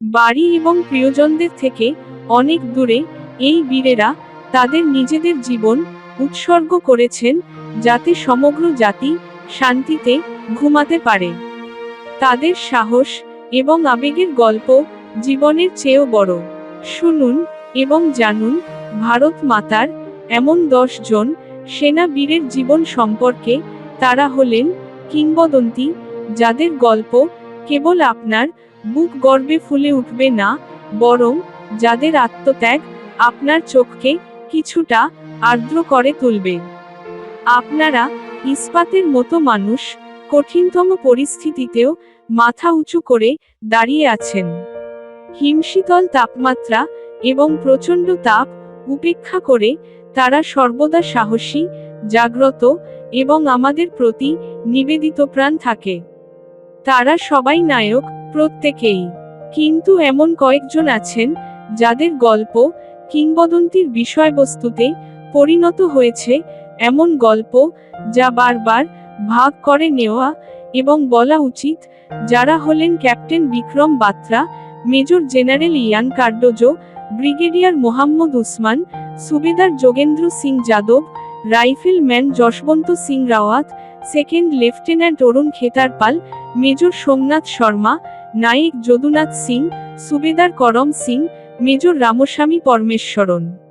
বাড়ি এবং প্রিয়জনদের থেকে অনেক দূরে এই বীরেরা তাদের নিজেদের জীবন উৎসর্গ করেছেন যাতে সমগ্র জাতি শান্তিতে ঘুমাতে পারে। তাদের সাহস এবং আবেগের গল্প জীবনের চেয়েও বড়। শুনুন এবং জানুন, ভারত মাতার এমন দশ জন সেনা বীরের জীবন সম্পর্কে তারা হলেন কিংবদন্তি, যাদের গল্প কেবল আপনার বুক গর্বে ফুলে উঠবে না, বরং যাদের আত্মত্যাগ আপনার চোখকে কিছুটা আর্দ্র করে তুলবে। আপনারা ইস্পাতের মতো মানুষ, কঠিনতম পরিস্থিতিতেও মাথা উঁচু করে দাঁড়িয়ে আছেন। হিমশীতল তাপমাত্রা এবং প্রচণ্ড তাপ উপেক্ষা করে তারা সর্বদা সাহসী, জাগ্রত এবং আমাদের প্রতি নিবেদিত প্রাণ থাকে। তারা সবাই নায়ক প্রত্যেকেই। কিন্তু এমন কয়েকজন আছেন, যাদের গল্প কিংবদন্তির বিষয়বস্তুতে পরিণত হয়েছে, এমন গল্প যা বারবার ভাগ করে নেওয়া এবং বলা উচিত, যারা হলেন Captain Vikram Batra, Major General Ian Cardozo, Brigadier Mohammad Usman, Subedar Yogendra Singh Yadav Rifleman Jaswant Singh Rawat, Second Lieutenant Arun Khetarpal, Major Somnath Sharma, Naik Jadunath Singh, Subedar Karam Singh, Major Ramaswamy পরমেশ্বরন।